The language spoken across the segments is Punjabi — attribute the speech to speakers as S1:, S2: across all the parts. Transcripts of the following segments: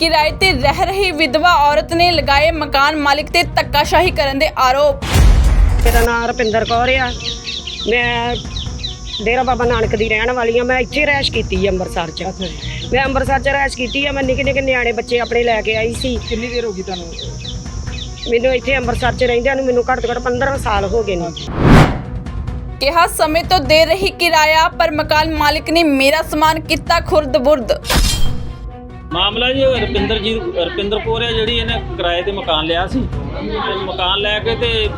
S1: ਕਿਰਾਏ ਤੇ ਰਹਿ ਰਹੀ ਵਿਧਵਾ ਔਰਤ ਨੇ ਲਗਾਏ ਮਕਾਨ ਮਾਲਿਕ ਤੇ ਧੱਕਾਸ਼ਾਹੀ ਕਰਨ ਦੇ ਆਰੋਪ।
S2: ਮੇਰਾ ਨਾਮ ਰਪਿੰਦਰ ਕੌਰ ਆ। ਮੈਂ ਡੇਰਾ ਬਾਬਾ ਨਾਨਕ ਦੀ ਰਹਿਣ ਵਾਲੀ ਆ। ਮੈਂ ਇੱਥੇ ਰਹਿਸ਼ ਕੀਤੀ ਆ ਅੰਮ੍ਰਿਤਸਰ ਚ। ਮੈਂ ਅੰਮ੍ਰਿਤਸਰ ਚ ਰਹਿਸ਼ ਕੀਤੀ ਆ। ਮੈਂ ਨਿੱਕੇ ਨਿੱਕੇ ਨਿਆਣੇ ਬੱਚੇ ਆਪਣੇ ਲੈ ਕੇ ਆਈ ਸੀ।
S3: ਕਿੰਨੀ ਦੇਰ ਹੋ ਗਈ ਤੁਹਾਨੂੰ?
S2: ਮੈਨੂੰ ਇੱਥੇ ਅੰਮ੍ਰਿਤਸਰ ਚ ਰਹਿੰਦਿਆਂ ਨੂੰ ਮੈਨੂੰ ਘੱਟ ਤੋਂ ਘੱਟ 15 ਸਾਲ ਹੋ ਗਏ ਨੇ।
S1: ਕਿਹਾ ਸਮੇਂ ਤੋਂ ਦੇ ਰਹੀ ਕਿਰਾਇਆ ਪਰ ਮਕਾਨ ਮਾਲਿਕ ਨੇ ਮੇਰਾ ਸਮਾਨ ਕੀਤਾ ਖੁਰਦ-ਬੁਰਦ।
S4: ਮਾਮਲਾ ਜੀ ਰਪਿੰਦਰ ਜੀ, ਰੁਪਿੰਦਰ ਕੌਰ ਹੈ ਜਿਹੜੀ ਇਹਨੇ ਕਿਰਾਏ ਤੇ ਮਕਾਨ ਲਿਆ ਸੀ। ਤੇ ਮਕਾਨ ਲੈ ਕੇ ਤੇ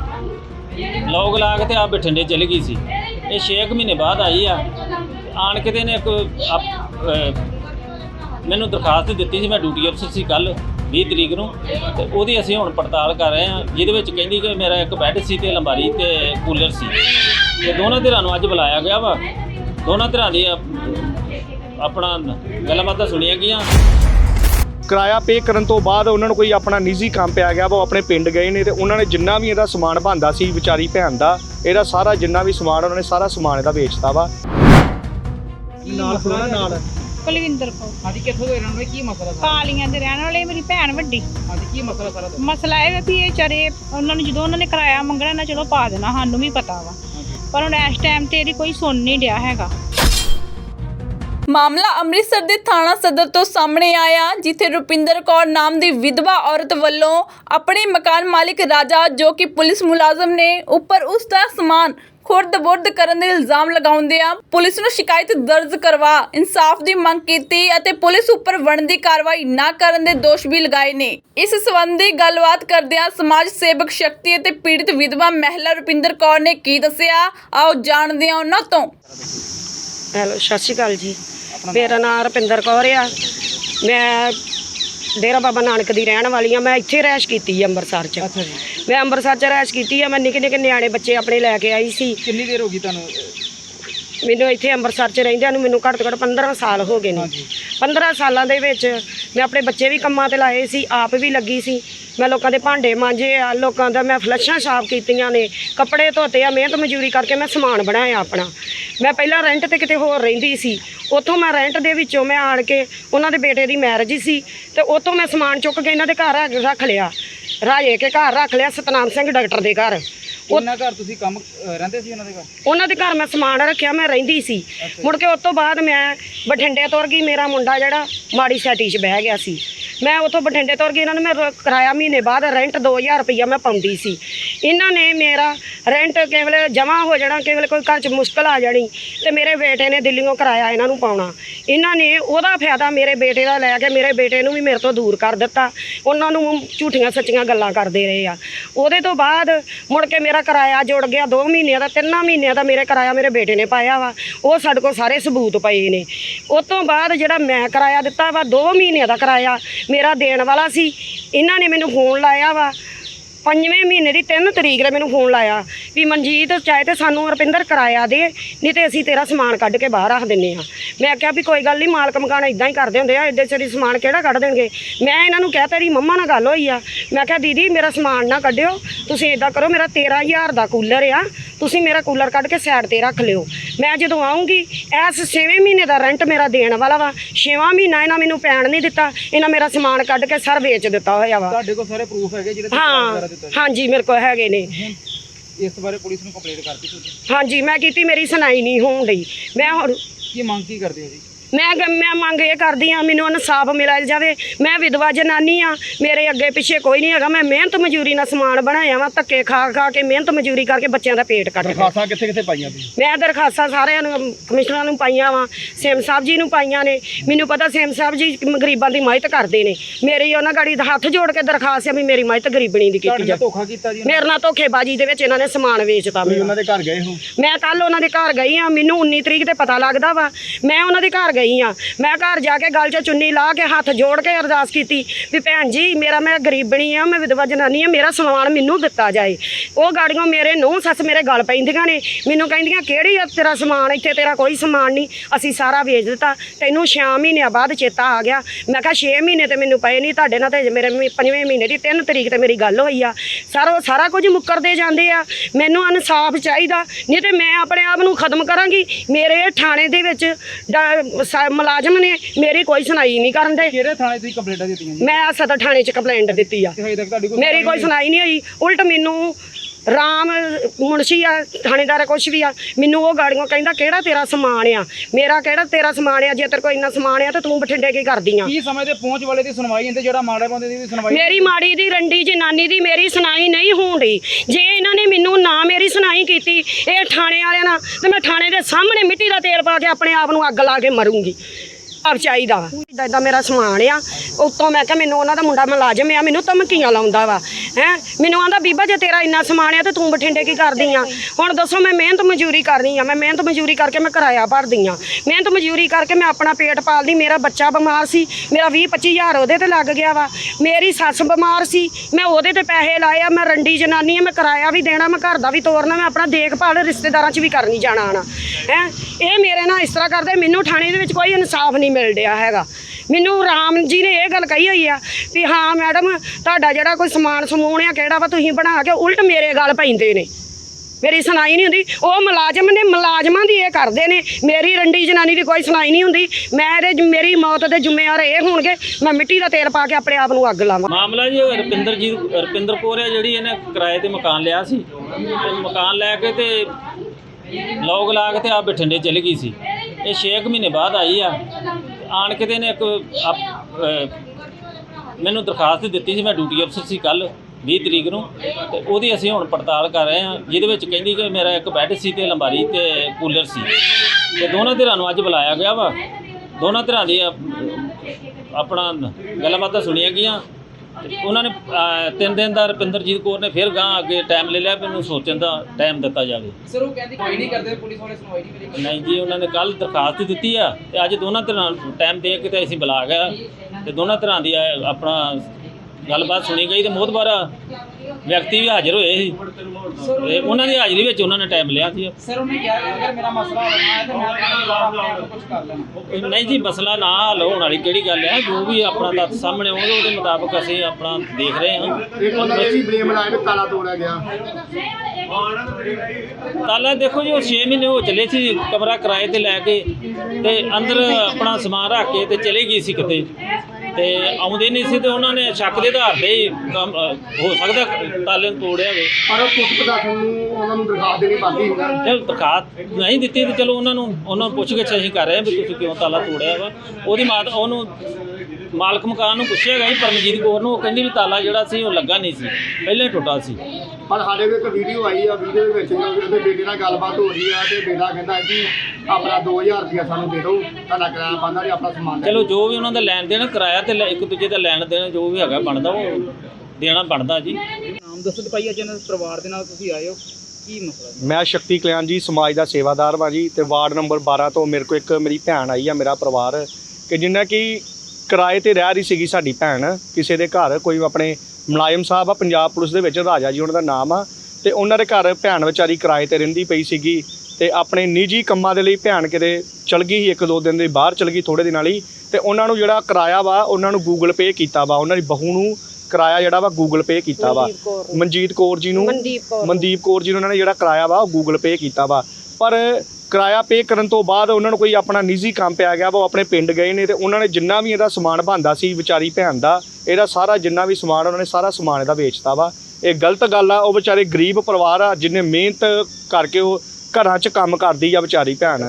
S4: ਲੋਗ ਲਾ ਕੇ ਤੇ ਆ ਬਠਿੰਡੇ ਚਲੀ ਗਈ ਸੀ। ਇਹ 6 ਮਹੀਨੇ ਬਾਅਦ ਆਈ ਆ। ਆਣ ਕੇ ਤੇ ਇਹਨੇ ਇੱਕ ਆਪ- ਮੈਨੂੰ ਦਰਖਾਸਤ ਦਿੱਤੀ ਸੀ, ਮੈਂ ਡਿਊਟੀ ਅਫਸਰ ਸੀ ਕੱਲ 20 ਤਰੀਕ ਨੂੰ। ਤੇ ਉਹਦੀ ਅਸੀਂ ਹੁਣ ਪੜਤਾਲ ਕਰ ਰਹੇ ਹਾਂ, ਜਿਹਦੇ ਵਿੱਚ ਕਹਿੰਦੀ ਕਿ ਮੇਰਾ ਇੱਕ ਬੈੱਡ ਸੀ ਤੇ ਲੰਬਾਰੀ ਤੇ ਕੂਲਰ ਸੀ। ਤੇ ਦੋਨਾਂ ਧਿਰਾਂ ਨੂੰ ਅੱਜ ਬੁਲਾਇਆ ਗਿਆ ਵਾ। ਦੋਨਾਂ ਧਿਰਾਂ ਦੀ ਆਪ- ਆਪਣਾ ਗੱਲਬਾਤਾਂ ਸੁਣੀਆਂ ਗਈਆਂ।
S3: ਕਿਰਾਇਆ ਪੇ ਕਰਨ ਤੋਂ ਬਾਅਦ ਉਹਨਾਂ ਨੂੰ ਕੋਈ ਆਪਣਾ ਨਿੱਜੀ ਕੰਮ ਪਿਆ ਗਿਆ ਉਹ ਆਪਣੇ ਪਿੰਡ ਗਏ ਨੇ ਤੇ ਉਹਨਾਂ ਨੇ ਜਿੰਨਾ ਵੀ ਇਹਦਾ ਸਮਾਨ ਬਣਦਾ ਸੀ ਵਿਚਾਰੀ ਭੈਣ ਦਾ ਇਹਦਾ ਸਾਰਾ ਜਿੰਨਾ ਵੀ ਸਮਾਨ ਉਹਨਾਂ ਨੇ ਸਾਰਾ ਸਮਾਨ ਇਹਦਾ ਵੇਚਤਾ ਵਾ। ਨਾਲ ਸੁਣਾ ਨਾਲ।
S5: ਕੁਲਵਿੰਦਰ ਕੌਰ।
S3: ਹਾਂਜੀ ਕਿੱਥੋਂ ਦੇ ਰਹਿਣ ਵਾਲੇ? ਕੀ ਮਸਲਾ
S5: ਕਾਲੀਆਂ ਦੇ ਰਹਿਣ ਵਾਲੇ ਮੇਰੀ ਭੈਣ ਵੱਡੀ।
S3: ਹਾਂਜੀ ਕੀ ਮਸਲਾ ਸਾਰਾ
S5: ਮਸਲਾ ਇਹ ਵਾ ਵੀ ਇਹ ਚਾਰੇ ਉਹਨਾਂ ਨੂੰ ਜਦੋਂ ਉਹਨਾਂ ਨੇ ਕਿਰਾਇਆ ਮੰਗਣਾ ਨਾ ਚਲੋ ਪਾ ਦੇਣਾ ਸਾਨੂੰ ਵੀ ਪਤਾ ਵਾ। ਪਰ ਹੁਣ ਇਸ ਟਾਈਮ ਤੇ ਇਹਦੀ ਕੋਈ ਸੁਣ ਨਹੀਂ ਰਿਹਾ ਹੈਗਾ।
S1: ਮਾਮਲਾ ਅੰਮ੍ਰਿਤਸਰ ਦੇ ਥਾਣਾ ਸਦਰ ਤੋਂ ਸਾਹਮਣੇ ਆਇਆ, ਜਿੱਥੇ ਰੁਪਿੰਦਰ ਕੌਰ ਨਾਮ ਦੀ ਵਿਧਵਾ ਔਰਤ ਵੱਲੋਂ ਆਪਣੇ ਮਕਾਨ ਮਾਲਿਕ ਰਾਜਾ ਜੋ ਕਿ ਪੁਲਿਸ ਮੁਲਾਜ਼ਮ ਨੇ ਉੱਪਰ ਉਸ ਦਾ ਸਮਾਨ ਖੁਰਦ-ਬੁਰਦ ਕਰਨ ਦੇ ਇਲਜ਼ਾਮ ਲਗਾਉਂਦਿਆਂ ਪੁਲਿਸ ਨੂੰ ਸ਼ਿਕਾਇਤ ਦਰਜ ਕਰਵਾ, ਇਨਸਾਫ ਦੀ ਮੰਗ ਕੀਤੀ ਅਤੇ ਪੁਲਿਸ ਉੱਪਰ ਬਣਦੀ ਕਾਰਵਾਈ ਨਾ ਕਰਨ ਦੇ ਦੋਸ਼ ਵੀ ਲਗਾਏ ਨੇ। ਇਸ ਸੰਬੰਧੀ ਗੱਲਬਾਤ ਕਰਦਿਆਂ ਸਮਾਜ ਸੇਵਕ ਸ਼ਕਤੀ ਅਤੇ ਪੀੜਿਤ ਵਿਧਵਾ ਮਹਿਲਾ ਰੁਪਿੰਦਰ ਕੌਰ ਨੇ ਕੀ ਦੱਸਿਆ, ਆਓ ਜਾਣਦੇ ਹਾਂ ਉਹਨਾਂ ਤੋਂ।
S2: ਹੈਲੋ, ਸਤਿ ਸ਼੍ਰੀ ਅਕਾਲ ਜੀ। ਮੇਰਾ ਨਾਮ ਰਪਿੰਦਰ ਕੌਰ ਆ। ਮੈਂ ਡੇਰਾ ਬਾਬਾ ਨਾਨਕ ਦੀ ਰਹਿਣ ਵਾਲੀ ਆ। ਮੈਂ ਇੱਥੇ ਰਹਿਸ਼ ਕੀਤੀ ਆ ਅੰਮ੍ਰਿਤਸਰ ਚ।
S3: ਅੱਛਾ ਜੀ।
S2: ਮੈਂ ਅੰਮ੍ਰਿਤਸਰ ਚ ਰਹਿਸ਼ ਕੀਤੀ ਆ। ਮੈਂ ਨਿੱਕੇ ਨਿੱਕੇ ਨਿਆਣੇ ਬੱਚੇ ਆਪਣੇ ਲੈ ਕੇ ਆਈ ਸੀ।
S3: ਕਿੰਨੀ ਦੇਰ ਹੋ ਗਈ ਤੁਹਾਨੂੰ?
S2: ਮੈਨੂੰ ਇੱਥੇ ਅੰਮ੍ਰਿਤਸਰ ਚ ਰਹਿੰਦਿਆਂ ਨੂੰ ਮੈਨੂੰ ਘੱਟ ਤੋਂ ਘੱਟ 15 ਸਾਲ ਹੋ ਗਏ ਨੇ। 15 ਸਾਲਾਂ ਦੇ ਵਿੱਚ ਮੈਂ ਆਪਣੇ ਬੱਚੇ ਵੀ ਕੰਮਾਂ ਤੇ ਲਾਏ ਸੀ। ਆਪ ਵੀ ਲੱਗੀ ਸੀ। ਮੈਂ ਲੋਕਾਂ ਦੇ ਭਾਂਡੇ ਮਾਂਜੇ ਆ ਲੋਕਾਂ ਦਾ ਮੈਂ ਫਲਸ਼ਾਂ ਸਾਫ਼ ਕੀਤੀਆਂ ਨੇ ਕੱਪੜੇ ਧੋਤੇ ਆ ਮਿਹਨਤ ਮਜ਼ਦੂਰੀ ਕਰਕੇ ਮੈਂ ਸਮਾਨ ਬਣਾਇਆ ਆਪਣਾ। ਮੈਂ ਪਹਿਲਾਂ ਰੈਂਟ ਤੇ ਕਿਤੇ ਹੋਰ ਰਹਿੰਦੀ ਸੀ ਉੱਥੋਂ ਮੈਂ ਰੈਂਟ ਦੇ ਵਿੱਚੋਂ ਮੈਂ ਆਣ ਕੇ ਉਹਨਾਂ ਦੇ ਬੇਟੇ ਦੀ ਮੈਰਿਜ ਸੀ ਤੇ ਉੱਥੋਂ ਮੈਂ ਸਮਾਨ ਚੁੱਕ ਕੇ ਇਹਨਾਂ ਦੇ ਘਰ ਰੱਖ- ਰੱਖ ਲਿਆ। ਰਾਜੇ ਕੇ ਘਰ ਰੱਖ ਲਿਆ ਸਤਨਾਮ ਸਿੰਘ ਡਾਕਟਰ ਦੇ ਘਰ।
S3: ਉਹਨਾਂ ਘਰ ਤੁਸੀਂ ਕੰਮ ਰਹਿੰਦੇ ਸੀ ਉਹਨਾਂ ਦੇ ਘਰ?
S2: ਉਹਨਾਂ ਦੇ ਘਰ ਮੈਂ ਸਮਾਨ ਰੱਖਿਆ ਮੈਂ ਰਹਿੰਦੀ ਸੀ। ਮੁੜ ਕੇ ਉਸ ਤੋਂ ਬਾਅਦ ਮੈਂ ਬਠਿੰਡੇ ਤੁਰ ਗਈ ਮੇਰਾ ਮੁੰਡਾ ਜਿਹੜਾ ਮਾੜੀ ਸੈਟੀ 'ਚ ਬਹਿ ਗਿਆ ਸੀ। ਮੈਂ ਉੱਥੋਂ ਬਠਿੰਡੇ ਤੁਰ ਗਈ, ਇਹਨਾਂ ਨੂੰ ਮੈਂ ਰ, ਕਿਰਾਇਆ ਮਹੀਨੇ ਬਾਅਦ ਰੈਂਟ 2000 ਰੁਪਈਆ ਮੈਂ ਪਾਉਂਦੀ ਸੀ। ਇਹਨਾਂ ਨੇ ਮੇਰਾ ਰੈਂਟ ਕਿਸੇ ਵੇਲੇ ਜਮ੍ਹਾਂ ਹੋ ਜਾਣਾ, ਕਿਸੇ ਵੇਲੇ ਕੋਈ ਘਰ 'ਚ ਮੁਸ਼ਕਲ ਆ ਜਾਣੀ, ਤੇ ਮੇਰੇ ਬੇਟੇ ਨੇ ਦਿੱਲੀੋਂ ਕਿਰਾਇਆ ਇਹਨਾਂ ਨੂੰ ਪਾਉਣਾ। ਇਹਨਾਂ ਨੇ ਉਹਦਾ ਫਾਇਦਾ ਮੇਰੇ ਬੇਟੇ ਦਾ ਲੈ ਕੇ ਮੇਰੇ ਬੇਟੇ ਨੂੰ ਵੀ ਮੇਰੇ ਤੋਂ ਦੂਰ ਕਰ ਦਿੱਤਾ। ਉਹਨਾਂ ਨੂੰ ਝੂਠੀਆਂ ਸੱਚੀਆਂ ਗੱਲਾਂ ਕਰਦੇ ਰਹੇ ਆ। ਉਹਦੇ ਤੋਂ ਬਾਅਦ ਮੁੜ ਕੇ ਮੇਰਾ ਕਿਰਾਇਆ ਜੁੜ ਗਿਆ 2 ਮਹੀਨਿਆਂ ਦਾ 3 ਮਹੀਨਿਆਂ ਦਾ ਮੇਰੇ ਕਿਰਾਇਆ ਮੇਰੇ ਬੇਟੇ ਨੇ ਪਾਇਆ ਵਾ। ਉਹ ਸਾਡੇ ਕੋਲ ਸਾਰੇ ਸਬੂਤ ਪਏ ਨੇ। ਉਸ ਤੋਂ ਬਾਅਦ ਜਿਹੜਾ ਮੈਂ ਕਿਰਾਇਆ ਦਿੱਤਾ ਵਾ 2 ਮਹੀਨਿਆਂ ਦਾ ਕਿਰਾਇਆ ਮੇਰਾ ਦੇਣ ਵਾਲਾ ਸੀ। ਇਹਨਾਂ ਨੇ ਮੈਨੂੰ ਫੋਨ ਲਾਇਆ ਵਾ ਪੰਜਵੇਂ ਮਹੀਨੇ ਦੀ 3 ਤਰੀਕ ਨੇ ਮੈਨੂੰ ਫੋਨ ਲਾਇਆ ਵੀ ਮਨਜੀਤ ਚਾਹੇ ਤੇ ਸਾਨੂੰ ਰੁਪਿੰਦਰ ਕਿਰਾਇਆ ਦੇ ਨਹੀਂ ਤੇ ਅਸੀਂ ਤੇਰਾ ਸਮਾਨ ਕੱਢ ਕੇ ਬਾਹਰ ਰੱਖ ਦਿੰਨੇ ਆ ਮੈਂ ਕਿਹਾ ਵੀ ਕੋਈ ਗੱਲ ਨਹੀਂ ਮਾਲਕ ਮਕਾਨ ਇਦਾਂ ਹੀ ਕਰਦੇ ਹੁੰਦੇ ਆ ਐਡੇ ਚਿਰ ਸਮਾਨ ਕਿਹੜਾ ਕੱਢ ਦੇਣਗੇ? ਮੈਂ ਇਹਨਾਂ ਨੂੰ ਕਿਹਾ ਤੇਰੀ ਮੰਮਾ ਨਾਲ ਗੱਲ ਹੋਈ ਆ। ਮੈਂ ਕਿਹਾ ਦੀਦੀ ਮੇਰਾ ਸਮਾਨ ਨਾ ਕੱਢਿਓ ਤੁਸੀਂ ਇਦਾਂ ਕਰੋ ਮੇਰਾ 13000 ਦਾ ਕੂਲਰ ਆ ਤੁਸੀਂ ਮੇਰਾ ਕੂਲਰ ਕੱਢ ਕੇ ਸਾਈਡ ਤੇ ਰੱਖ ਲਿਓ। ਮੈਂ ਜਦੋਂ ਆਉਂਗੀ ਐਸ 6ਵੇਂ ਮਹੀਨੇ ਦਾ ਰੈਂਟ ਮੇਰਾ ਦੇਣ ਵਾਲਾ ਵਾ। 6ਵਾਂ ਮਹੀਨਾ ਇਹਨਾਂ ਮੈਨੂੰ ਪੈਣ ਨਹੀਂ ਦਿੱਤਾ ਇਹਨਾਂ ਮੇਰਾ ਸਮਾਨ ਕੱਢ ਕੇ ਸਰ ਵੇਚ ਦਿੱਤਾ ਹੋਇਆ ਵਾ।
S3: ਤੁਹਾਡੇ ਕੋਲ ਸਾਰੇ ਪ੍ਰੂਫ ਹੈਗੇ ਜਿਹੜੇ
S2: ਹਾਂ।
S3: ਦਿੱਤਾ
S2: ਹਾਂਜੀ ਮੇਰੇ ਕੋਲ ਹੈਗੇ ਨੇ।
S3: ਇਸ ਬਾਰੇ ਪੁਲਿਸ ਨੂੰ ਕੰਪਲੇਂਟ ਕਰਤੀ ਤੁਸੀਂ?
S2: ਹਾਂਜੀ ਮੈਂ ਕੀਤੀ ਮੇਰੀ ਸੁਣਾਈ ਨਹੀਂ ਹੋਣ ਡਈ। ਮੈਂ ਹੁਣ
S3: ਕੀ ਮੰਗ ਕੀ ਕਰਦੇ ਹੋ ਜੀ?
S2: ਮੈਂ ਗ- ਮੈਂ ਮੰਗ ਇਹ ਕਰਦੀ ਆ ਮੈਨੂੰ ਇਨਸਾਫ ਮਿਲਿਆ ਜਾਵੇ। ਮੈਂ ਵਿਧਵਾ ਜਨਾਨੀ ਆ ਮੇਰੇ ਅੱਗੇ ਪਿੱਛੇ ਕੋਈ ਨਹੀਂ ਹੈਗਾ। ਮੈਂ ਮਿਹਨਤ ਮਜ਼ਦੂਰੀ ਨਾਲ ਸਮਾਨ ਬਣਾਇਆ ਵਾ ਧੱਕੇ ਖਾ ਖਾ ਕੇ ਮਿਹਨਤ ਮਜ਼ਦੂਰੀ ਕਰਕੇ ਬੱਚਿਆਂ ਦਾ ਪੇਟ ਕੱਟ
S3: ਖਾਸਾ ਕਿੱਥੇ ਕਿੱਥੇ ਪਾਈਆਂ ਤੁਸੀਂ?
S2: ਮੈਂ ਦਰਖਾਸਤਾਂ ਸਾਰਿਆਂ ਨੂੰ ਕਮਿਸ਼ਨਰਾਂ ਨੂੰ ਪਾਈਆਂ ਵਾ ਸੇਮ ਸਾਹਿਬ ਜੀ ਨੂੰ ਪਾਈਆਂ ਨੇ। ਮੈਨੂੰ ਪਤਾ ਸੇਮ ਸਾਹਿਬ ਜੀ ਗਰੀਬਾਂ ਦੀ ਮਦਦ ਕਰਦੇ ਨੇ। ਮੇਰੀ ਉਹਨਾਂ ਗਾੜੀ ਦਾ ਹੱਥ ਜੋੜ ਕੇ ਦਰਖਾਸਤ ਆ ਵੀ ਮੇਰੀ ਮਦਦ ਗਰੀਬਣੀ ਦੀ ਕੀਤੀ ਜਾਵੇ।
S3: ਧੋਖਾ ਕੀਤਾ ਜੀ
S2: ਮੇਰੇ ਨਾਲ ਧੋਖੇਬਾਜ਼ੀ ਦੇ ਵਿੱਚ ਇਹਨਾਂ ਨੇ ਸਮਾਨ ਵੇਚਤਾ
S3: ਤੁਸੀਂ
S2: ਮੇਰਾ।
S3: ਉਹਨਾਂ ਦੇ ਘਰ ਗਏ ਹੋ?
S2: ਮੈਂ ਕੱਲ ਉਹਨਾਂ ਦੇ ਘਰ ਗਈ ਆ ਮੈਨੂੰ 19 ਤਰੀਕ ਤੇ ਪਤਾ ਲੱਗਦਾ ਵਾ। ਮੈਂ ਉਹਨਾਂ ਦੇ ਘਰ ਗਈ ਆ। ਮੈਂ ਘਰ ਜਾ ਕੇ ਗਲ 'ਚ ਚੁੰਨੀ ਲਾ ਕੇ ਹੱਥ ਜੋੜ ਕੇ ਅਰਦਾਸ ਕੀਤੀ ਵੀ ਭੈਣ ਜੀ, ਮੇਰਾ ਮੈਂ ਗਰੀਬਣੀ ਆ, ਮੈਂ ਵਿਧਵਾ ਜਨਾਨੀ ਆ, ਮੇਰਾ ਸਮਾਨ ਮੈਨੂੰ ਦਿੱਤਾ ਜਾਏ। ਉਹ ਗਾੜੀਆਂ ਮੇਰੇ ਨੂੰਹ ਸੱਸ ਮੇਰੇ ਗਲ ਪੈਂਦੀਆਂ ਨੇ। ਮੈਨੂੰ ਕਹਿੰਦੀਆਂ, ਕਿਹੜੀ ਆ ਤੇਰਾ ਸਮਾਨ? ਇੱਥੇ ਤੇਰਾ ਕੋਈ ਸਮਾਨ ਨਹੀਂ। ਅਸੀਂ ਸਾਰਾ ਵੇਚ ਦਿੱਤਾ। ਤੈਨੂੰ 6 ਮਹੀਨਿਆਂ ਬਾਅਦ ਚੇਤਾ ਆ ਗਿਆ। ਮੈਂ ਕਿਹਾ 6 ਮਹੀਨੇ ਤੇ ਮੈਨੂੰ ਪਏ ਨਹੀਂ। ਤੁਹਾਡੇ ਨਾਲ ਤੇ ਮੇਰੇ ਮੀ- ਪੰਜਵੇਂ ਮਹੀਨੇ ਦੀ 3 ਤਰੀਕ ਤੇ ਮੇਰੀ ਗੱਲ ਹੋਈ ਆ। ਸਰ ਉਹ ਸਾਰਾ ਕੁਝ ਮੁੱਕਰਦੇ ਜਾਂਦੇ ਆ। ਮੈਨੂੰ ਇਨਸਾਫ ਚਾਹੀਦਾ। ਨਹੀਂ ਤੇ ਮੈਂ ਆਪਣੇ ਆਪ ਨੂੰ ਖਤਮ ਕਰਾਂਗੀ। ਮੇਰੇ ਥਾਣੇ ਦੇ ਵਿੱਚ ਡਾ- ਸਾ- ਮੁਲਾਜ਼ਮ ਨੇ ਮੇਰੀ ਕੋਈ ਸੁਣਾਈ ਨਹੀਂ ਕਰਨ ਦੇ।
S6: ਕਿਹੜੇ ਥਾਣੇ ਤੁਸੀਂ ਕੰਪਲੇਂਟਾਂ ਦਿੱਤੀਆਂ ਜੀ?
S2: ਮੈਂ ਸਦਰ ਥਾਣੇ 'ਚ ਕੰਪਲੇਂਟ ਦਿੱਤੀ ਆ।
S6: ਤੇ ਹਜੇ ਤੱਕ ਤੁਹਾਡੀ ਕੋਈ
S2: ਮੇਰੀ ਕੋਈ ਸੁਣਾਈ ਨਹੀਂ ਹੋਈ। ਉਲਟ ਮੈਨੂੰ ਰਾਮ ਮੁਨਸ਼ੀ ਆ ਥਾਣੇਦਾਰ ਕੁਛ ਵੀ ਆ ਮੈਨੂੰ ਉਹ ਗਾੜੀਆਂ ਕਹਿੰਦਾ ਕਿਹੜਾ ਤੇਰਾ ਸਮਾਨ ਆ? ਮੇਰਾ ਕਿਹੜਾ ਤੇਰਾ ਸਮਾਨ ਆ? ਜੇ ਤੇਰੇ ਕੋਲ ਇੰਨਾ ਸਮਾਨ ਆ ਤੇ ਤੂੰ ਬਠਿੰਡੇ ਕੀ ਕਰਦੀ ਆ?
S6: ਕੀ ਸਮੇਂ ਤੇ ਪਹੁੰਚ ਵਾਲੇ ਦੀ ਸੁਣਵਾਈ ਹੁੰਦੀ ਜਿਹੜਾ ਮਾੜੇ ਬੰਦੇ ਦੀ ਵੀ ਸੁਣਵਾਈ
S2: ਮੇਰੀ ਮਾੜੀ ਦੀ ਰੰਡੀ ਜਨਾਨੀ ਦੀ ਮੇਰੀ ਸੁਣਾਈ ਨਹੀਂ ਹੋਣ ਰਹੀ ਜੇ ਇਹਨਾਂ ਨੇ ਮੈਨੂੰ ਨਾ ਮੇਰੀ ਸੁਣਾਈ ਕੀਤੀ ਇਹ ਥਾਣੇ ਵਾਲਿਆਂ ਨਾਲ ਤੇ ਮੈਂ ਥਾਣੇ ਦੇ ਸਾਹਮਣੇ ਮਿੱਟੀ ਦਾ ਤੇਲ ਪਾ ਕੇ ਆਪਣੇ ਆਪ ਨੂੰ ਅੱਗ ਲਾ ਕੇ ਮਰੂੰਗੀ। ਆਪ ਚਾਹੀਦਾ ਇਦਾਂ ਇਦਾਂ ਮੇਰਾ ਸਮਾਨ ਆ। ਉੱਤੋਂ ਮੈਂ ਕਿਹਾ ਮੈਨੂੰ ਉਹਨਾਂ ਦਾ ਮੁੰਡਾ ਮੁਲਾਜ਼ਮ ਆ, ਮੈਨੂੰ ਧਮਕੀਆਂ ਲਾਉਂਦਾ ਵਾ। ਹੈ? ਮੈਨੂੰ ਆਂਦਾ, ਬੀਬਾ, ਜੇ ਤੇਰਾ ਇੰਨਾ ਸਮਾਨ ਆ ਤੇ ਤੂੰ ਬਠਿੰਡੇ ਕੀ ਕਰਦੀ ਆ? ਹੁਣ ਦੱਸੋ, ਮੈਂ ਮਿਹਨਤ ਮਜ਼ਦੂਰੀ ਕਰਨੀ ਆ। ਮੈਂ ਮਿਹਨਤ ਮਜ਼ਦੂਰੀ ਕਰਕੇ ਮੈਂ ਕਿਰਾਇਆ ਭਰਦੀ ਆ। ਮਿਹਨਤ ਮਜ਼ਦੂਰੀ ਕਰਕੇ ਮੈਂ ਆਪਣਾ ਪੇਟ ਪਾਲਦੀ। ਮੇਰਾ ਬੱਚਾ ਬਿਮਾਰ ਸੀ। ਮੇਰਾ 20 25000 ਉਹਦੇ ਤੇ ਲੱਗ ਗਿਆ ਵਾ। ਮੇਰੀ ਸੱਸ ਬਿਮਾਰ ਸੀ। ਮੈਂ ਉਹਦੇ ਤੇ ਪੈਸੇ ਲਾਏ ਆ। ਮੈਂ ਰੰਡੀ ਜਨਾਨੀ ਆ। ਮੈਂ ਕਿਰਾਇਆ ਵੀ ਦੇਣਾ, ਮੈਂ ਘਰ ਦਾ ਵੀ ਤੋਰਨਾ, ਮੈਂ ਆਪਣਾ ਦੇਖਭਾਲ ਰਿਸ਼ਤੇਦਾਰਾਂ 'ਚ ਵੀ ਕਰਨੀ ਜਾਣਾ ਆਣਾ। ਹੈ? ਇਹ ਮੇਰੇ ਨਾਲ ਇਸ ਤਰ੍ਹਾਂ ਕਰਦੇ। ਮੈਨੂੰ ਥਾਣੇ ਦੇ ਵਿੱਚ ਕੋਈ ਇਨਸਾਫ ਨਹੀਂ ਮਿਲ ਰਿਹਾ ਹੈਗਾ। ਮੈਨੂੰ ਰਾਮ ਜੀ ਨੇ ਇਹ ਗੱਲ ਕਹੀ ਹੋਈ ਆ ਵੀ ਹਾਂ ਮੈਡਮ, ਤੁਹਾਡਾ ਜਿਹੜਾ ਕੋਈ ਸਮਾਨ ਸਮੂਨ ਆ, ਕਿਹੜਾ ਵਾ ਤੁਸੀਂ ਬਣਾ ਕੇ ਉਲਟ ਮੇਰੇ ਗੱਲ ਪੈਂਦੇ ਨੇ। ਮੇਰੀ ਸੁਣਾਈ ਨਹੀਂ ਹੁੰਦੀ। ਉਹ ਮੁਲਾਜ਼ਮ ਨੇ, ਮੁਲਾਜ਼ਮਾਂ ਦੀ ਇਹ ਕਰਦੇ ਨੇ। ਮੇਰੀ ਰੰਡੀ ਜਨਾਨੀ ਦੀ ਕੋਈ ਸੁਣਾਈ ਨਹੀਂ ਹੁੰਦੀ। ਮੈਂ ਇਹਦੇ ਮੇਰੀ ਮੌਤ ਦੇ ਜ਼ਿੰਮੇਵਾਰ ਇਹ ਹੋਣਗੇ। ਮੈਂ ਮਿੱਟੀ ਦਾ ਤੇਲ ਪਾ ਕੇ ਆਪਣੇ ਆਪ ਨੂੰ ਅੱਗ ਲਾਵਾਂ।
S4: ਮਾਮਲਾ ਜੀ ਰੁਪਿੰਦਰਜੀਤ ਰੁਪਿੰਦਰ ਕੌਰ ਹੈ ਜਿਹੜੀ ਇਹਨੇ ਕਿਰਾਏ ਤੇ ਮਕਾਨ ਲਿਆ ਸੀ। ਮਕਾਨ ਲੈ ਕੇ ਤੇ ਲੋਗ ਲਾ ਤੇ ਆ ਬਠਿੰਡੇ ਚਲੀ ਗਈ ਸੀ। ਇਹ 6 ਮਹੀਨੇ ਬਾਅਦ ਆਈ ਆ। ਆਣ ਕੇ ਤੇ ਇਹਨੇ ਇੱਕ ਆਪ- ਅਹ ਮੈਨੂੰ ਦਰਖਾਸਤ ਦਿੱਤੀ ਸੀ, ਮੈਂ ਡਿਊਟੀ ਅਫਸਰ ਸੀ ਕੱਲ 20 ਤਰੀਕ ਨੂੰ। ਤੇ ਉਹਦੀ ਅਸੀਂ ਹੁਣ ਪੜਤਾਲ ਕਰ ਰਹੇ ਹਾਂ, ਜਿਹਦੇ ਵਿੱਚ ਕਹਿੰਦੀ ਕਿ ਮੇਰਾ ਇੱਕ ਬੈੱਡ ਸੀ ਤੇ ਲੰਬਾਰੀ ਤੇ ਕੂਲਰ ਸੀ। ਤੇ ਦੋਨਾਂ ਧਿਰਾਂ ਨੂੰ ਅੱਜ ਬੁਲਾਇਆ ਗਿਆ ਵਾ। ਦੋਨਾਂ ਧਿਰਾਂ ਦੀ ਆਪਣਾ ਗੱਲਾਂ ਬਾਤਾਂ ਸੁਣੀਆਂ ਗਈਆਂ। ਉਹਨਾਂ ਨੇ ਅਹ, ਤਿੰਨ ਦਿਨ ਦਾ ਰੁਪਿੰਦਰਜੀਤ ਕੌਰ ਨੇ ਫਿਰ ਗਾਂ ਅੱਗੇ ਟਾਈਮ ਲੈ ਲਿਆ ਵੀ ਮੈਨੂੰ ਸੋਚਣ ਦਾ ਟਾਈਮ ਦਿੱਤਾ ਜਾਵੇ।
S6: ਸਰ ਉਹ ਕਹਿੰਦੀ ਕੋਈ ਨਹੀਂ ਕਰਦੇ ਪੁਲਿਸ ਵਾਲੇ ਸੁਣਵਾਈ ਨਹੀਂ ਕਰੀ
S4: ਨਹੀਂ ਜੀ ਉਹਨਾਂ ਨੇ ਕੱਲ ਦਰਖਾਸਤ ਦਿੱਤੀ ਆ ਤੇ ਅੱਜ ਦੋਨਾਂ ਧਿਰਾਂ ਨੂੰ ਟਾਈਮ ਦੇ ਕੇ ਤੇ ਅਸੀਂ ਬੁਲਾ ਗਿਆ ਤੇ ਦੋਨਾਂ ਧਿਰਾਂ ਦੀ ਆਪਣਾ ਗੱਲਬਾਤ ਸੁਣੀ ਗਈ ਤੇ ਮੋਹਤਬਾਰ ਵਿਅਕਤੀ ਵੀ ਹਾਜ਼ਰ ਹੋਏ ਸੀ। ਤੇ ਉਹਨਾਂ ਦੀ ਹਾਜ਼ਰੀ ਵਿੱਚ ਉਹਨਾਂ ਨੇ ਟਾਈਮ ਲਿਆ ਸੀ।
S6: ਸਰ ਉਹਨੇ ਕਿਹਾ ਕਿ ਅਗਰ ਮੇਰਾ ਮਸਲਾ ਹੱਲ ਨਾ ਹੈ ਤਾਂ ਮੈਂ ਆਪਣੇ ਕੁਝ ਕਰ ਲੈਣਾ
S4: ਨਹੀਂ ਜੀ ਮਸਲਾ ਨਾ ਹੱਲ ਹੋਣ ਵਾਲੀ ਕਿਹੜੀ ਗੱਲ ਹੈ? ਜੋ ਵੀ ਆਪਣਾ ਤੱਥ ਸਾਹਮਣੇ ਆਉਣਗੇ ਉਹਦੇ ਮੁਤਾਬਕ ਅਸੀਂ ਆਪਣਾ ਦੇਖ ਰਹੇ ਹਾਂ।
S3: ਇੱਕ ਉਹਨਾਂ ਨੇ ਵੀ ਬਲੇਮ ਲਾਇਆ ਵੀ ਤਾਲਾ ਤੋੜਿਆ ਗਿਆ।
S4: ਤਾਲਾ ਦੇਖੋ ਜੀ ਉਹ 6 ਮਹੀਨੇ ਹੋ ਚੱਲੇ ਸੀ ਕਮਰਾ ਕਿਰਾਏ ਤੇ ਲੈ ਕੇ ਤੇ ਅੰਦਰ ਆਪਣਾ ਸਮਾਨ ਰੱਖ ਕੇ ਤੇ ਚਲੇ ਗਈ ਸੀ ਕਿਤੇ। ਤੇ ਆਉਂਦੇ ਨਹੀਂ ਸੀ ਤੇ ਉਹਨਾਂ ਨੇ ਸ਼ੱਕ ਦੇ ਆਧਾਰ ਤੇ ਹੀ ਕੰਮ, ਅ, ਹੋ ਸਕਦਾ ਤਾਲੇ ਨੂੰ ਤੋੜਿਆ ਹੋਵੇ।
S3: ਪਰ ਉਹ ਪੁਲਿਸ ਪ੍ਰਸ਼ਾਸਨ ਨੂੰ ਉਹਨਾਂ ਨੂੰ ਦਰਖਾਸਤ ਦੇਣੀ ਬਾਕੀ ਹੁੰਦਾ
S4: ਜੇ ਦਰਖਾਸਤ ਨਹੀਂ ਦਿੱਤੀ ਤੇ ਚਲੋ ਉਹਨਾਂ ਨੂੰ ਉਹਨਾਂ ਨੂੰ ਪੁੱਛ ਕੇ ਅਸੀਂ ਕਰ ਰਹੇ ਹਾਂ ਵੀ ਤੁਸੀਂ ਕਿਉਂ ਤਾਲਾ ਤੋੜਿਆ ਵਾ। ਉਹਦੀ ਮਾਤ ਉਹਨੂੰ ਮਾਲਕ ਮਕਾਨ ਨੂੰ ਪੁੱਛਿਆ ਗਿਆ ਜੀ ਪਰਮਜੀਤ ਕੌਰ ਨੂੰ ਉਹ ਕਹਿੰਦੀ ਵੀ ਤਾਲਾ ਜਿਹੜਾ ਸੀ ਉਹ ਲੱਗਾ ਨਹੀਂ ਸੀ ਪਹਿਲਾਂ ਹੀ ਟੁੱਟਾ ਸੀ।
S3: ਪਰ ਸਾਡੇ ਕੋਲ ਇੱਕ ਵੀਡੀਓ ਆਈ ਆ ਵੀਡੀਓ ਦੇ ਵਿੱਚ ਉਹਦੇ ਬੇਟੇ ਨਾਲ ਗੱਲਬਾਤ ਹੋ ਰਹੀ ਆ ਤੇ ਬੇਟਾ ਕਹਿੰਦਾ ਕਿ ਆਪਣਾ 2000 ਰੁਪਇਆ ਸਾਨੂੰ ਦੇ ਦਿਓ ਤੁਹਾਡਾ ਕਿਰਾਇਆ ਬੰਦਾ ਜੀ ਆਪਣਾ ਸਮਾਨ ਲੈ
S4: ਚਲੋ ਜੋ ਵੀ ਉਹਨਾਂ ਦਾ ਲੈਣ ਦੇਣ ਕਿਰਾਇਆ ਤੇ ਲੈ- ਇੱਕ ਦੂਜੇ ਦਾ ਲੈਣ ਦੇਣ ਜੋ ਵੀ ਹੈਗਾ ਬਣਦਾ ਉਹ ਦੇਣਾ ਬਣਦਾ ਜੀ।
S6: ਨਾਮ ਦੱਸੋ ਤੇ ਭਾਈ ਅੱਜ ਇਹਨਾਂ ਦੇ ਪਰਿਵਾਰ ਦੇ ਨਾਲ ਤੁਸੀਂ ਆਏ ਹੋ? ਕੀ ਮਸਲਾ ਹੈ?
S3: ਮੈਂ ਸ਼ਕਤੀ ਕਲਿਆਣ ਜੀ, ਸਮਾਜ ਦਾ ਸੇਵਾਦਾਰ ਵਾਂ ਜੀ ਤੇ ਵਾਰਡ ਨੰਬਰ 12 ਤੋਂ ਮੇਰੇ ਕੋਲ ਇੱਕ ਮੇਰੀ ਭੈਣ ਆਈ ਆ, ਮੇਰਾ ਪਰਿਵਾਰ, ਕਿ ਜਿੰਨਾ ਕਿ ਕਿਰਾਏ ਤੇ ਰਹਿ ਰਹੀ ਸੀਗੀ ਸਾਡੀ ਭੈਣ, ਕਿਸੇ ਦੇ ਘਰ ਕੋਈ ਆਪਣੇ ਮੁਲਾਇਮ ਸਾਹਿਬ ਆ, ਪੰਜਾਬ ਪੁਲਿਸ ਦੇ ਵਿੱਚ ਰਾਜਾ ਜੀ ਉਹਨਾਂ ਦਾ ਨਾਮ ਆ, ਤੇ ਉਹਨਾਂ ਦੇ ਘਰ ਭੈਣ ਵਿਚਾਰੀ ਕਿਰਾਏ ਤੇ ਰਹਿੰਦੀ ਪਈ ਸੀਗੀ ਤੇ ਆਪਣੇ ਨਿੱਜੀ ਕੰਮਾਂ ਦੇ ਲਈ ਭੈਣ ਕਿਤੇ ਚਲ ਗਈ ਸੀ ਇੱਕ ਦੋ ਦਿਨ ਦੇ ਬਾਹਰ ਚਲ ਗਈ ਥੋੜੇ ਦਿਨਾਂ ਲਈ, ਤੇ ਉਹਨਾਂ ਨੂੰ ਜਿਹੜਾ ਕਿਰਾਇਆ ਵਾ, ਉਹਨਾਂ ਨੂੰ ਗੂਗਲ ਪੇ ਕੀਤਾ ਵਾ, ਉਹਨਾਂ ਦੀ ਬਹੂ ਨੂੰ ਕਿਰਾਇਆ ਜਿਹੜਾ ਵਾ ਗੂਗਲ ਪੇ ਕੀਤਾ ਵਾ
S2: ਮਨਦੀਪ ਕੌਰ ਨੂੰ।
S3: ਮਨਜੀਤ ਕੌਰ ਜੀ ਨੂੰ
S2: ਮਨਦੀਪ ਕੌਰ ਨੂੰ।
S3: ਮਨਦੀਪ ਕੌਰ ਜੀ ਨੂੰ ਉਹਨਾਂ ਨੇ ਜਿਹੜਾ ਕਿਰਾਇਆ ਵਾ ਉਹ ਗੂਗਲ ਪੇ ਕੀਤਾ ਵਾ ਪਰ ਕਿਰਾਇਆ ਪੇ ਕਰਨ ਤੋਂ ਬਾਅਦ ਉਹਨਾਂ ਨੂੰ ਕੋਈ ਆਪਣਾ ਨਿੱਜੀ ਕੰਮ ਪਿਆ ਗਿਆ ਵਾ ਉਹ ਆਪਣੇ ਪਿੰਡ ਗਏ ਨੇ ਤੇ ਉਹਨਾਂ ਨੇ ਜਿੰਨਾ ਵੀ ਇਹਦਾ ਸਮਾਨ ਬਣਦਾ ਸੀ ਵਿਚਾਰੀ ਭੈਣ ਦਾ ਇਹਦਾ ਸਾਰਾ ਜਿੰਨਾ ਵੀ ਸਮਾਨ ਉਹਨਾਂ ਨੇ ਸਾਰਾ ਸਮਾਨ ਇਹਦਾ ਵੇਚਤਾ ਵਾ ਇਹ ਗਲਤ ਗੱਲ ਆ ਉਹ ਵਿਚਾਰੇ ਗਰੀਬ ਪਰਿਵਾਰ ਆ ਜਿਨੇ ਮਿਹਨਤ ਕਰਕੇ ਉਹ ਘਰਾਂ 'ਚ ਕੰਮ ਕਰਦੀ ਆ ਵਿਚਾਰੀ ਭੈਣ।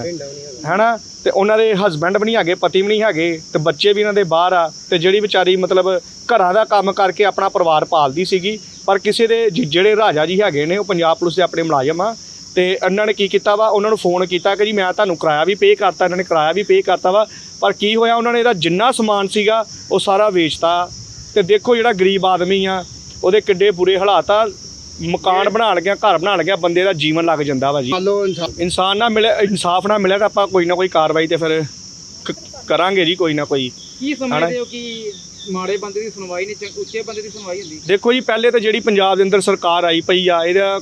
S3: ਹੈਨਾ? ਤੇ ਉਹਨਾਂ ਦੇ ਹਸਬੰਡ ਵੀ ਨਹੀਂ ਹੈਗੇ, ਪਤੀ ਵੀ ਨਹੀਂ ਹੈਗੇ, ਤੇ ਬੱਚੇ ਵੀ ਇਹਨਾਂ ਦੇ ਬਾਹਰ ਆ, ਤੇ ਜਿਹੜੀ ਵਿਚਾਰੀ ਮਤਲਬ ਘਰਾਂ ਦਾ ਕੰਮ ਕਰਕੇ ਆਪਣਾ ਪਰਿਵਾਰ ਪਾਲਦੀ ਸੀਗੀ, ਪਰ ਕਿਸੇ ਦੇ ਜਿ- ਜਿਹੜੇ ਰਾਜਾ ਜੀ ਹੈਗੇ ਨੇ, ਉਹ ਪੰਜਾਬ ਪੁਲਿਸ ਦੇ ਆਪਣੇ ਮੁਲਾਜ਼ਮ ਆ, ਤੇ ਇਹਨਾਂ ਨੇ ਕੀ ਕੀਤਾ ਵਾ? ਉਹਨਾਂ ਨੂੰ ਫੋਨ ਕੀਤਾ ਕਿ ਜੀ ਮੈਂ ਤੁਹਾਨੂੰ ਕਿਰਾਇਆ ਵੀ ਪੇ ਕਰਤਾ, ਇਹਨਾਂ ਨੇ ਕਿਰਾਇਆ ਵੀ ਪੇ ਕਰਤਾ ਵਾ, ਪਰ ਕੀ ਹੋਇਆ? ਉਹਨਾਂ ਨੇ ਇਹਦਾ ਜਿੰਨਾ ਸਮਾਨ ਸੀਗਾ, ਉਹ ਸਾਰਾ ਵੇਚਤਾ। ਤੇ ਦੇਖੋ ਜਿਹੜਾ ਗਰੀਬ ਆਦਮੀ ਆ, ਉਹਦੇ ਕਿੱਡੇ ਬੁਰੇ ਹਾਲਾਤ ਆ ਮਕਾਨ ਬਣਾਉਣ ਲੱਗਿਆ ਘਰ ਬਣਾਉਣ ਲੱਗਿਆ ਬੰਦੇ ਦਾ ਜੀਵਨ ਲੱਗ ਜਾਂਦਾ ਵਾ ਜੀ। ਇਨਸਾਨ ਨਾ ਮਿਲੇ ਇਨਸਾਫ ਨਾ ਮਿਲਿਆ ਤਾਂ ਆਪਾਂ ਕੋਈ ਨਾ ਕੋਈ ਕਾਰਵਾਈ ਤੇ ਫਿਰ ਕ- ਕਰਾਂਗੇ ਜੀ ਕੋਈ ਨਾ ਕੋਈ।
S6: ਕੀ ਸਮਝਦੇ ਹੋ ਕਿ ਮਾੜੇ ਬੰਦੇ ਦੀ ਸੁਣਵਾਈ ਨਹੀਂ ਚੰਗ- ਉੱਚੇ ਬੰਦੇ ਦੀ ਸੁਣਵਾਈ ਹੁੰਦੀ?
S3: ਦੇਖੋ ਜੀ ਪਹਿਲੇ ਤਾਂ ਜਿਹੜੀ ਪੰਜਾਬ ਦੇ ਅੰਦਰ ਸਰਕਾਰ ਆਈ ਪਈ ਆ ਇਹਦਾ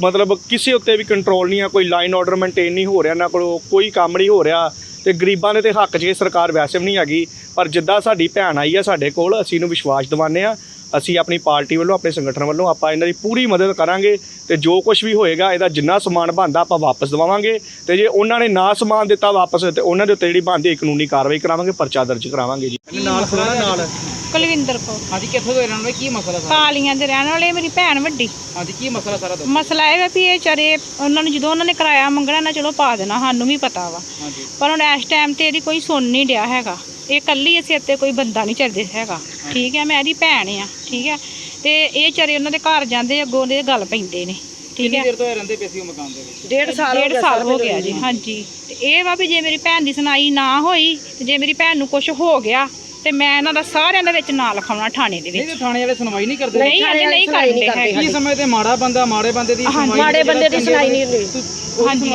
S3: ਮਤਲਬ ਕਿਸੇ ਉੱਤੇ ਵੀ ਕੰਟਰੋਲ ਨਹੀਂ ਆ ਕੋਈ ਲਾਈਨ ਆਰਡਰ ਮੇਨਟੇਨ ਨਹੀਂ ਹੋ ਰਿਹਾ ਨਾ ਕੋਲ ਕੋਈ ਕੰਮ ਨਹੀਂ ਹੋ ਰਿਹਾ। ਤੇ ਗਰੀਬਾਂ ਦੇ ਤੇ ਹੱਕ 'ਚ ਇਹ ਸਰਕਾਰ ਵੈਸੇ ਵੀ ਨਹੀਂ ਹੈਗੀ ਪਰ ਜਿੱਦਾਂ ਸਾਡੀ ਭੈਣ ਆਈ ਆ ਸਾਡੇ ਕੋਲ ਅਸੀਂ ਇਹਨੂੰ ਵਿਸ਼ਵਾਸ ਦਿਵਾਉਂਦੇ ਆ ਅਸੀਂ ਆਪਣੀ ਪਾਰਟੀ ਵੱਲੋਂ ਆਪਣੇ ਸੰਗਠਨ ਵੱਲੋਂ ਆਪਾਂ ਇਹਨਾਂ ਦੀ ਪੂਰੀ ਮਦਦ ਕਰਾਂਗੇ ਤੇ ਜੋ ਕੁਝ ਵੀ ਹੋਏਗਾ ਇਹਦਾ ਜਿੰਨਾ ਸਮਾਨ ਬਣਦਾ ਆਪਾਂ ਵਾਪਸ ਦਵਾਵਾਂਗੇ ਤੇ ਜੇ ਉਹਨਾਂ ਨੇ ਨਾ ਸਮਾਨ ਦਿੱਤਾ ਵਾਪਸ ਤੇ ਉਹਨਾਂ ਦੇ ਉੱਤੇ ਜਿਹੜੀ ਬਣਦੀ ਕਾਨੂੰਨੀ ਕਾਰਵਾਈ ਕਰਾਵਾਂਗੇ ਪਰਚਾ ਦਰਜ ਕਰਾਵਾਂਗੇ ਜੀ।
S6: ਨਾਲ ਖੜਾ ਨਾਲ।
S5: ਕੁਲਵਿੰਦਰ ਕੌਰ।
S6: ਹਾਂਜੀ ਕਿੱਥੋਂ ਦੇ ਰਹਿਣ ਵਾਲੇ? ਕੀ ਮਸਲਾ ਸਾਰਾ?
S5: ਕਾਲੀਆਂ ਦੇ ਰਹਿਣ ਵਾਲੇ ਮੇਰੀ ਭੈਣ ਵੱਡੀ।
S6: ਹਾਂਜੀ ਕੀ ਮਸਲਾ ਸਾਰਾ ਦੱਸੋ।
S5: ਮਸਲਾ ਇਹ ਹੈ ਵੀ ਇਹ ਚਾਰੇ ਉਹਨਾਂ ਨੂੰ ਜਦੋਂ ਉਹਨਾਂ ਨੇ ਕਿਰਾਇਆ ਮੰਗਣਾ ਨਾ ਚਲੋ ਪਾ ਦੇਣਾ ਸਾਨੂੰ ਵੀ ਪਤਾ ਵਾ।
S6: ਹਾਂਜੀ।
S5: ਪਰ ਹੁਣ ਇਸ ਟਾਈਮ ਤੇ ਇਹਦੀ ਕੋਈ ਸੁਣ ਨਹੀਂ ਡਿਆ ਹੈਗਾ। ਇਹ ਕੱਲੀ ਅਸੀਂ ਇੱਥੇ ਕੋਈ ਬੰਦਾ ਨਹੀਂ ਚੱਲਦੇ ਹੈਗਾ। ਠੀਕ ਹੈ ਮੈਂ ਇਹਦੀ ਭੈਣ ਆ ਠੀਕ ਹੈ। ਤੇ ਇਹ ਚਾਰੇ ਉਹਨਾਂ ਦੇ ਘਰ ਜਾਂਦੇ ਅੱਗੋਂ ਦੇ ਗੱਲ ਪੈਂਦੇ ਨੇ ਠੀਕ
S6: ਕਿੰਨੀ
S5: ਹੈ।
S6: ਦੇਰ ਤੋਂ ਇਹ ਰਹਿੰਦੇ ਪਏ ਸੀ ਉਹ ਮਕਾਨ ਦੇ ਵਿੱਚ?
S2: ਡੇਢ ਸਾਲ ਹੋ
S5: ਡੇਢ
S2: ਗਿਆ
S5: ਸਾਲ
S2: ਸਰ
S5: ਹੋ ਗਿਆ ਜੀ ਹਾਂਜੀ। ਤੇ ਇਹ ਵਾ ਵੀ ਜੇ ਮੇਰੀ ਭੈਣ ਦੀ ਸੁਣਾਈ ਨਾ ਹੋਈ ਤੇ ਜੇ ਮੇਰੀ ਭੈਣ ਨੂੰ ਕੁਝ ਹੋ ਗਿਆ ਤੇ ਮੈਂ ਇਹਨਾਂ ਦਾ ਸਾਰਿਆਂ ਦੇ ਵਿੱਚ ਨਾਂ ਲਿਖਾਉਣਾ ਥਾਣੇ ਦੇ ਵਿੱਚ।
S6: ਤੇ ਥਾਣੇ ਵਾਲੇ ਸੁਣਵਾਈ ਨਹੀਂ ਕਰਦੇ?
S5: ਨਹੀਂ ਅਜੇ ਨਹੀਂ ਕਰਦੇ ਹੈਗੇ।
S6: ਕੀ ਸਮੇਂ ਤੇ ਮਾੜਾ ਬੰਦਾ ਮਾੜੇ ਬੰਦੇ ਦੀ ਸੁਣਵਾਈ
S2: ਮਾੜੇ ਬੰਦੇ ਦੀ ਸੁਣਾਈ ਨਹੀਂ ਹੁੰਦੀ।
S6: ਹਾਂਜੀ।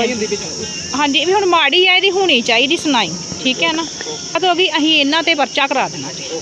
S5: ਹਾਂਜੀ ਵੀ ਹੁਣ ਮਾੜੀ ਆ ਇਹਦੀ ਹੋਣੀ ਚਾਹੀਦੀ ਸੁਣਾਈ। ਠੀਕ ਹੈ ਨਾ? ਅਦੋਂ ਵੀ ਅਸੀਂ ਇਹਨਾਂ ਤੇ ਪਰਚਾ ਕਰਾ ਦੇਣਾ ਜੀ।